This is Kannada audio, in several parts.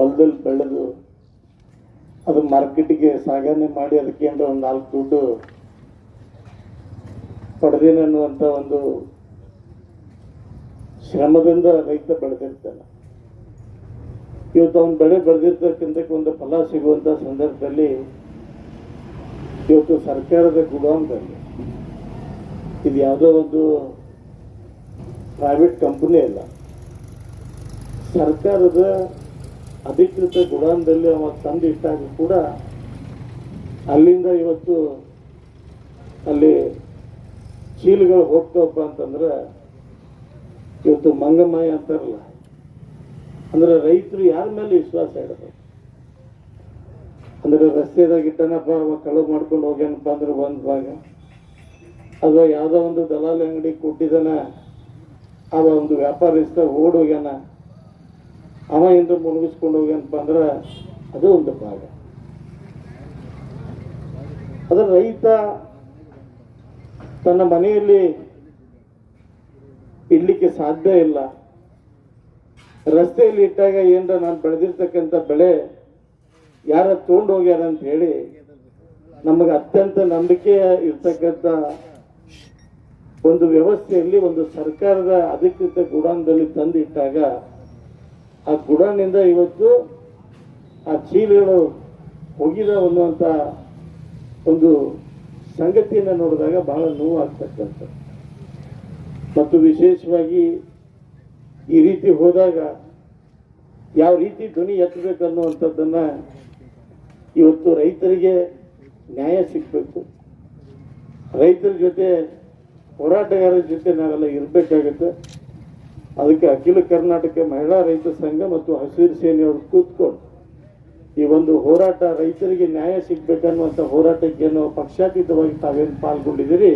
ಹೊಲದಲ್ಲಿ ಬೆಳೆದು ಅದು ಮಾರ್ಕೆಟಿಗೆ ಸಾಗಣೆ ಮಾಡಿ ಅದಕ್ಕೆ ಒಂದು ನಾಲ್ಕು ದುಡ್ಡು ಪಡೆದೇನೆ ಅನ್ನುವಂಥ ಒಂದು ಶ್ರಮದಿಂದ ರೈತ ಬೆಳೆದಿರ್ತಾನೆ. ಇವತ್ತು ಅವನು ಬೆಳೆ ಬೆಳೆದಿರ್ತಕ್ಕಂಥ ಒಂದು ಫಲ ಸಿಗುವಂಥ ಸಂದರ್ಭದಲ್ಲಿ ಇವತ್ತು ಸರ್ಕಾರದ ಗುಡೌನ್ದಲ್ಲಿ ಇದು ಯಾವುದೋ ಒಂದು ಪ್ರೈವೇಟ್ ಕಂಪನಿ ಅಲ್ಲ. ಸರ್ಕಾರದ ಅಧಿಕೃತ ಗುಡಾನ್ದಲ್ಲಿ ಅವ ತಂದು ಇಟ್ಟಾಗ ಕೂಡ ಅಲ್ಲಿಂದ ಇವತ್ತು ಅಲ್ಲಿ ಚೀಲಗಳು ಹೋಗ್ತವಪ್ಪ ಅಂತಂದ್ರೆ ಇವತ್ತು ಮಂಗಮಯ ಅಂತಾರಲ್ಲ. ಅಂದ್ರೆ ರೈತರು ಯಾರ ಮೇಲೆ ವಿಶ್ವಾಸ ಇಡಬೇಕು ಅಂದ್ರೆ ರಸ್ತೆದಾಗ ಇಟ್ಟನಪ್ಪ, ಅವ ಕಳು ಮಾಡ್ಕೊಂಡು ಹೋಗ್ಯಾನಪ್ಪ ಅಂದ್ರೆ ಒಂದು ಭಾಗ. ಅಥವಾ ಯಾವುದೋ ಒಂದು ದಲಾಲಿ ಅಂಗಡಿ ಕೊಟ್ಟಿದ್ದಾನ, ಅವ ಒಂದು ವ್ಯಾಪಾರಸ್ಥ ಓಡೋಗ್ಯಾನ ಅವ ಏನಾರ ಮುಳುಗಿಸ್ಕೊಂಡು ಹೋಗಿ ಅಂತ ಬಂದ್ರೆ ಅದು ಒಂದು ಭಾಗ. ಅದರ ರೈತ ತನ್ನ ಮನೆಯಲ್ಲಿ ಇಡ್ಲಿಕ್ಕೆ ಸಾಧ್ಯ ಇಲ್ಲ. ರಸ್ತೆಯಲ್ಲಿ ಇಟ್ಟಾಗ ಏನಾರ ನಾನು ಬೆಳೆದಿರ್ತಕ್ಕಂಥ ಬೆಳೆ ಯಾರ ತೊಗೊಂಡು ಹೋಗ್ಯಾರ ಅಂತ ಹೇಳಿ ನಮಗೆ ಅತ್ಯಂತ ನಂಬಿಕೆ ಇರ್ತಕ್ಕಂಥ ಒಂದು ವ್ಯವಸ್ಥೆಯಲ್ಲಿ ಒಂದು ಸರ್ಕಾರದ ಅಧಿಕೃತ ಗುಡಾನ್ದಲ್ಲಿ ತಂದು ಇಟ್ಟಾಗ ಆ ಗುಡಾನಿಂದ ಇವತ್ತು ಆ ಚೀಲಗಳು ಹೋಗಿದ ಅನ್ನುವಂಥ ಒಂದು ಸಂಗತಿಯನ್ನು ನೋಡಿದಾಗ ಬಹಳ ನೋವು ಆಗ್ತಕ್ಕಂಥ ಮತ್ತು ವಿಶೇಷವಾಗಿ ಈ ರೀತಿ ಹೋದಾಗ ಯಾವ ರೀತಿ ಧ್ವನಿ ಎತ್ತಬೇಕು ಅನ್ನುವಂಥದ್ದನ್ನ ಇವತ್ತು ರೈತರಿಗೆ ನ್ಯಾಯ ಸಿಗಬೇಕು. ರೈತರ ಜೊತೆ ಹೋರಾಟಗಾರರ ಜೊತೆ ನಾವೆಲ್ಲ ಇರಬೇಕಾಗುತ್ತೆ. ಅದಕ್ಕೆ ಅಖಿಲ ಕರ್ನಾಟಕ ಮಹಿಳಾ ರೈತ ಸಂಘ ಮತ್ತು ಹಸಿರು ಸೇನೆಯವರು ಕೂತ್ಕೊಂಡು ಈ ಒಂದು ಹೋರಾಟ ರೈತರಿಗೆ ನ್ಯಾಯ ಸಿಗ್ಬೇಕನ್ನುವಂಥ ಹೋರಾಟಕ್ಕೇನು ಪಕ್ಷಾತೀತವಾಗಿ ತಾವೇನು ಪಾಲ್ಗೊಂಡಿದ್ದೀರಿ,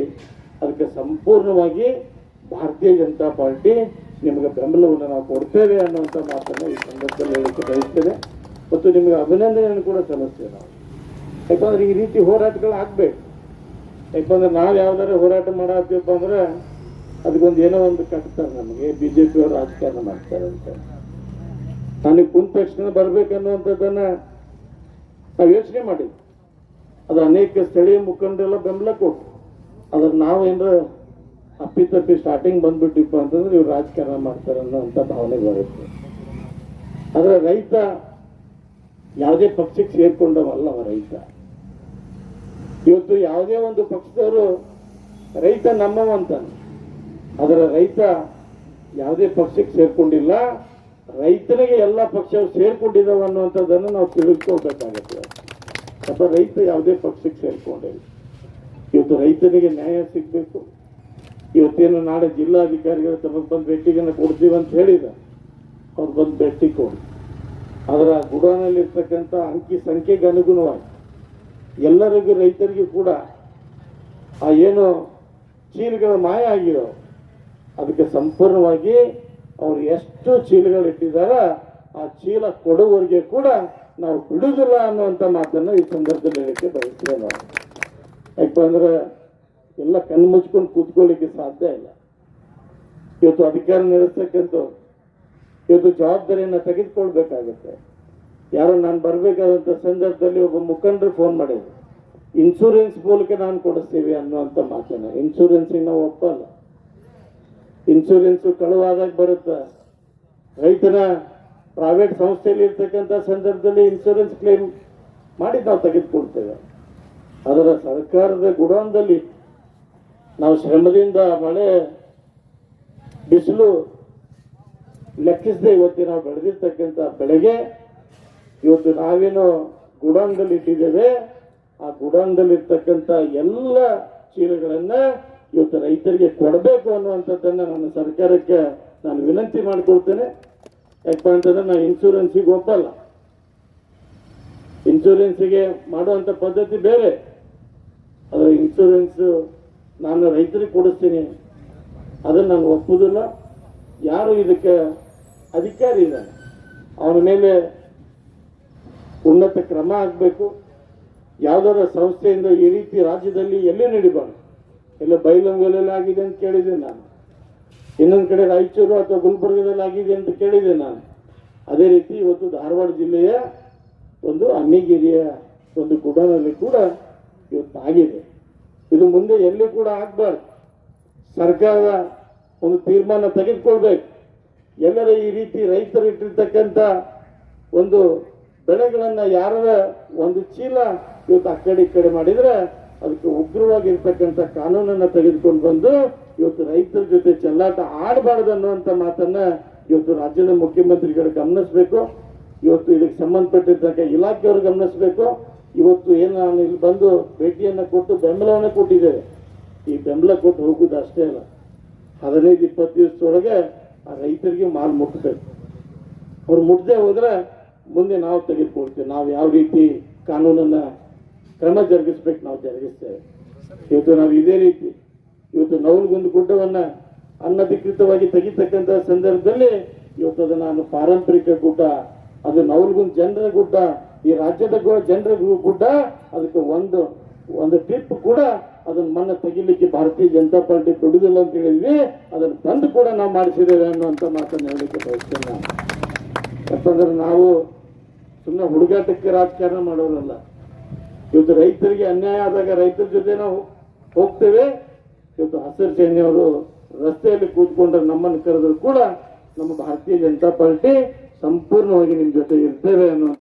ಅದಕ್ಕೆ ಸಂಪೂರ್ಣವಾಗಿ ಭಾರತೀಯ ಜನತಾ ಪಾರ್ಟಿ ನಿಮಗೆ ಬೆಂಬಲವನ್ನು ನಾವು ಕೊಡ್ತೇವೆ ಅನ್ನುವಂಥ ಮಾತನ್ನು ಈ ಸಂದರ್ಭದಲ್ಲಿ ಹೇಳಕ್ಕೆ ಬಯಸ್ತೇನೆ. ಮತ್ತು ನಿಮಗೆ ಅಭಿನಂದನೆಯನ್ನು ಕೂಡ ಸಲ್ಲಿಸ್ತೇವೆ ನಾವು. ಯಾಕಂದ್ರೆ ಈ ರೀತಿ ಹೋರಾಟಗಳು ಆಗ್ಬೇಕು ಯಾಕಂದ್ರೆ ನಾವು ಯಾವ್ದಾದ್ರು ಹೋರಾಟ ಮಾಡತ್ತೀವಪ್ಪ ಅಂದ್ರೆ ಅದಕ್ಕೊಂದು ಏನೋ ಒಂದು ಕಟ್ತಾರೆ ನಮಗೆ. ಬಿಜೆಪಿ ಜೆ ಪಿಯವರು ರಾಜಕಾರಣ ಮಾಡ್ತಾರೆ ಅಂತ. ನನಗೆ ಕುಂತ ತಕ್ಷಣ ಬರ್ಬೇಕನ್ನುವಂಥದ್ದನ್ನ ನಾವು ಯೋಚನೆ ಮಾಡಿದ್ವಿ. ಅದು ಅನೇಕ ಸ್ಥಳೀಯ ಮುಖಂಡರೆಲ್ಲ ಬೆಂಬಲ ಕೊಟ್ಟು ಅದ್ರ ನಾವೇನಾರ ಅಪ್ಪಿತಪ್ಪಿ ಸ್ಟಾರ್ಟಿಂಗ್ ಬಂದ್ಬಿಟ್ಟಿಪ್ಪ ಅಂತಂದ್ರೆ ಇವ್ರು ರಾಜಕಾರಣ ಮಾಡ್ತಾರೆ ಅನ್ನೋಂಥ ಭಾವನೆ ಬರುತ್ತೆ. ಆದ್ರೆ ರೈತ ಯಾವುದೇ ಪಕ್ಷಕ್ಕೆ ಸೇರ್ಕೊಂಡವಲ್ಲ ಅವ ರೈತ. ಇವತ್ತು ಯಾವುದೇ ಒಂದು ಪಕ್ಷದವರು ರೈತ ನಮ್ಮವ ಅಂತಾನೆ. ಅದರ ರೈತ ಯಾವುದೇ ಪಕ್ಷಕ್ಕೆ ಸೇರ್ಕೊಂಡಿಲ್ಲ. ರೈತನಿಗೆ ಎಲ್ಲ ಪಕ್ಷವು ಸೇರ್ಕೊಂಡಿದ್ದಾವೆ ಅನ್ನುವಂಥದ್ದನ್ನು ನಾವು ತಿಳಿದುಕೊಳ್ಬೇಕಾಗತ್ತೆ. ಅಥವಾ ರೈತ ಯಾವುದೇ ಪಕ್ಷಕ್ಕೆ ಸೇರ್ಕೊಂಡಿಲ್ಲ. ಇವತ್ತು ರೈತನಿಗೆ ನ್ಯಾಯ ಸಿಗಬೇಕು. ಇವತ್ತೇನು ನಾಳೆ ಜಿಲ್ಲಾಧಿಕಾರಿಗಳು ತಮಗೆ ಬಂದು ಭೇಟಿಗೆನ ಕೊಡ್ತೀವಿ ಅಂತ ಹೇಳಿದ, ಅವ್ರು ಬಂದು ಭೇಟಿ ಕೊಡಿ. ಅದರ ಗುಡಾನಲ್ಲಿರ್ತಕ್ಕಂಥ ಅಂಕಿ ಸಂಖ್ಯೆಗೆ ಅನುಗುಣವಾಗಿ ಎಲ್ಲರಿಗೂ ರೈತರಿಗೂ ಕೂಡ ಆ ಏನು ಚೀಲಗಳ ಮಾಯ ಆಗಿರೋ ಅದಕ್ಕೆ ಸಂಪೂರ್ಣವಾಗಿ ಅವ್ರು ಎಷ್ಟು ಚೀಲಗಳು ಇಟ್ಟಿದಾರ ಆ ಚೀಲ ಕೊಡುವವರಿಗೆ ಕೂಡ ನಾವು ಬಿಡುವುದಿಲ್ಲ ಅನ್ನುವಂಥ ಮಾತನ್ನು ಈ ಸಂದರ್ಭದಲ್ಲಿ ಹೇಳಕ್ಕೆ ಬಯಸ್ತೇವೆ ನಾವು ಯಾಕಪ್ಪ ಅಂದ್ರೆ ಎಲ್ಲ ಕಣ್ಣು ಮುಚ್ಕೊಂಡು ಕೂತ್ಕೊಳ್ಳಿಕ್ಕೆ ಸಾಧ್ಯ ಇಲ್ಲ. ಇವತ್ತು ಅಧಿಕಾರ ನಡೆಸ್ತಕ್ಕಂಥವ್ರು ಇವತ್ತು ಜವಾಬ್ದಾರಿಯನ್ನು ತೆಗೆದುಕೊಳ್ಬೇಕಾಗತ್ತೆ. ಯಾರೋ ನಾನು ಬರಬೇಕಾದಂಥ ಸಂದರ್ಭದಲ್ಲಿ ಒಬ್ಬ ಮುಖಂಡರು ಫೋನ್ ಮಾಡಿದ್ರು. ಇನ್ಸೂರೆನ್ಸ್ ಮೂಲಕ ನಾನು ಕೊಡಿಸ್ತೀವಿ ಅನ್ನುವಂಥ ಮಾತನ್ನ. ಇನ್ಸೂರೆನ್ಸಿಗೆ ನಾವು ಒಪ್ಪಲ್ಲ. ಇನ್ಶೂರೆನ್ಸ್ ಕಳುವಾದಾಗ ಬರುತ್ತೆ. ರೈತನ ಪ್ರೈವೇಟ್ ಸಂಸ್ಥೆಯಲ್ಲಿ ಇರ್ತಕ್ಕಂಥ ಸಂದರ್ಭದಲ್ಲಿ ಇನ್ಶೂರೆನ್ಸ್ ಕ್ಲೇಮ್ ಮಾಡಿ ನಾವು ತೆಗೆದುಕೊಳ್ತೇವೆ. ಅದರ ಸರ್ಕಾರದ ಗುಡಾನ್ದಲ್ಲಿ ನಾವು ಶ್ರಮದಿಂದ ಮಳೆ ಬಿಸಿಲು ಲೆಕ್ಕಿಸದೆ ಇವತ್ತು ನಾವು ಬೆಳೆದಿರ್ತಕ್ಕಂಥ ಬೆಳೆಗೆ ಇವತ್ತು ನಾವೇನು ಗುಡಾನ್ದಲ್ಲಿ ಇಟ್ಟಿದ್ದೇವೆ. ಆ ಗುಡಾನ್ದಲ್ಲಿ ಇರ್ತಕ್ಕಂಥ ಎಲ್ಲ ಚೀಲಗಳನ್ನ ಇವತ್ತು ರೈತರಿಗೆ ಕೊಡಬೇಕು ಅನ್ನುವಂಥದ್ದನ್ನ ನಾನು ಸರ್ಕಾರಕ್ಕೆ ನಾನು ವಿನಂತಿ ಮಾಡಿಕೊಡ್ತೇನೆ ಯಾಕಪ್ಪ ಅಂತಂದ್ರೆ ನಾನು ಇನ್ಶೂರೆನ್ಸಿಗೆ ಒಪ್ಪಲ್ಲ. ಇನ್ಶೂರೆನ್ಸಿಗೆ ಮಾಡುವಂಥ ಪದ್ಧತಿ ಬೇರೆ. ಅದರ ಇನ್ಶೂರೆನ್ಸ್ ನಾನು ರೈತರಿಗೆ ಕೊಡಿಸ್ತೀನಿ. ಅದನ್ನು ನಾನು ಒಪ್ಪುವುದಿಲ್ಲ ಯಾರು ಇದಕ್ಕೆ ಅಧಿಕಾರಿ ಇದ್ದಾನೆ ಅವನ ಮೇಲೆ ಉನ್ನತ ಕ್ರಮ ಆಗಬೇಕು. ಯಾವ್ದಾರ ಸಂಸ್ಥೆಯಿಂದ ಈ ರೀತಿ ರಾಜ್ಯದಲ್ಲಿ ಎಲ್ಲೇ ನಡಿಬಾರ್ದು? ಎಲ್ಲ ಬೈಲಂಗಲಲ್ಲಿ ಆಗಿದೆ ಅಂತ ಕೇಳಿದೆ ನಾನು. ಇನ್ನೊಂದು ಕಡೆ ರಾಯಚೂರು ಅಥವಾ ಗುಲ್ಬರ್ಗದಲ್ಲಿ ಆಗಿದೆ ಅಂತ ಕೇಳಿದೆ ನಾನು. ಅದೇ ರೀತಿ ಇವತ್ತು ಧಾರವಾಡ ಜಿಲ್ಲೆಯ ಒಂದು ಅನ್ನಿಗಿರಿಯ ಒಂದು ಗುಡನಲ್ಲಿ ಕೂಡ ಇವತ್ತು ಆಗಿದೆ. ಇದು ಮುಂದೆ ಎಲ್ಲಿ ಕೂಡ ಆಗ್ಬಾರ್ದು. ಸರ್ಕಾರದ ಒಂದು ತೀರ್ಮಾನ ತೆಗೆದುಕೊಳ್ಬೇಕು. ಎಲ್ಲರ ಈ ರೀತಿ ರೈತರು ಇಟ್ಟಿರ್ತಕ್ಕಂಥ ಒಂದು ಬೆಳೆಗಳನ್ನ ಯಾರ ಒಂದು ಚೀಲ ಇವತ್ತು ಆ ಕಡೆ ಈ ಕಡೆ ಮಾಡಿದ್ರೆ ಅದಕ್ಕೆ ಉಗ್ರವಾಗಿರ್ತಕ್ಕಂಥ ಕಾನೂನನ್ನ ತೆಗೆದುಕೊಂಡು ಬಂದು ಇವತ್ತು ರೈತರ ಜೊತೆ ಚೆಲ್ಲಾಟ ಆಡಬಾರ್ದು ಅನ್ನುವಂಥ ಮಾತನ್ನ ಇವತ್ತು ರಾಜ್ಯದ ಮುಖ್ಯಮಂತ್ರಿಗಳು ಗಮನಿಸಬೇಕು. ಇವತ್ತು ಇದಕ್ಕೆ ಸಂಬಂಧಪಟ್ಟಿರ್ತಕ್ಕ ಇಲಾಖೆಯವರು ಗಮನಿಸಬೇಕು. ಇವತ್ತು ಏನು ನಾನು ಇಲ್ಲಿ ಬಂದು ಭೇಟಿಯನ್ನು ಕೊಟ್ಟು ಬೆಂಬಲವನ್ನು ಕೊಟ್ಟಿದ್ದೇವೆ ಈ ಬೆಂಬಲ ಕೊಟ್ಟು ಹೋಗುದು ಅಷ್ಟೇ ಅಲ್ಲ. ಹದಿನೈದು, ಇಪ್ಪತ್ತು ದಿವಸದೊಳಗೆ ಆ ರೈತರಿಗೆ ಮಾಲ್ ಮುಟ್ಟಬೇಕು ಅವ್ರು ಮುಟ್ಟದೆ ಹೋದ್ರೆ ಮುಂದೆ ನಾವು ತೆಗೆದುಕೊಳ್ತೇವೆ. ನಾವು ಯಾವ ರೀತಿ ಕಾನೂನನ್ನ ಕ್ರಮ ಜರುಗಿಸ್ಬೇಕು ನಾವು ಜರುಗಿಸ್ತೇವೆ. ಇವತ್ತು ನಾವು ಇದೇ ರೀತಿ ಇವತ್ತು ನೌಲ್ಗೊಂದು ಗುಡ್ಡವನ್ನ ಅನಧಿಕೃತವಾಗಿ ತೆಗಿತಕ್ಕಂಥ ಸಂದರ್ಭದಲ್ಲಿ ಇವತ್ತು ಅದು ನಾನು ಪಾರಂಪರಿಕ ಗುಡ್ಡ, ಅದು ನೌಲ್ಗೊಂದು ಜನರ ಗುಡ್ಡ, ಈ ರಾಜ್ಯದ ಜನರ ಗುಡ್ಡ, ಅದಕ್ಕೆ ಒಂದು ಒಂದು ಟ್ರಿಪ್ ಕೂಡ ಅದನ್ನ ಮನ್ನ ತೆಗಿಲಿಕ್ಕೆ ಭಾರತೀಯ ಜನತಾ ಪಾರ್ಟಿ ಕೊಡುದಿಲ್ಲ ಅಂತ ಹೇಳಿದ್ವಿ. ಅದನ್ನು ತಂದು ಕೂಡ ನಾವು ಮಾಡಿಸಿದ್ದೇವೆ ಅನ್ನುವಂಥ ಮಾತನ್ನು ಹೇಳಲಿಕ್ಕೆ ಬಯಸ್ತೇನೆ ಯಾಕಂದ್ರೆ ನಾವು ಸುಮ್ಮನೆ ಹುಡುಗಾಟಕ್ಕೆ ರಾಜಕಾರಣ ಮಾಡೋರಲ್ಲ. ಇವತ್ತು ರೈತರಿಗೆ ಅನ್ಯಾಯ ಆದಾಗ ರೈತರ ಜೊತೆ ನಾವು ಹೋಗ್ತೇವೆ. ಇವತ್ತು ಹಸಿರು ಸೇನೆಯವರು ರಸ್ತೆಯಲ್ಲಿ ಕೂತ್ಕೊಂಡ್ರೆ ನಮ್ಮನ್ನು ಕರೆದ್ರು ಕೂಡ ನಮ್ಮ ಭಾರತೀಯ ಜನತಾ ಪಾರ್ಟಿ ಸಂಪೂರ್ಣವಾಗಿ ನಿಮ್ಮ ಜೊತೆ ಇರ್ತೇವೆ ಅನ್ನೋ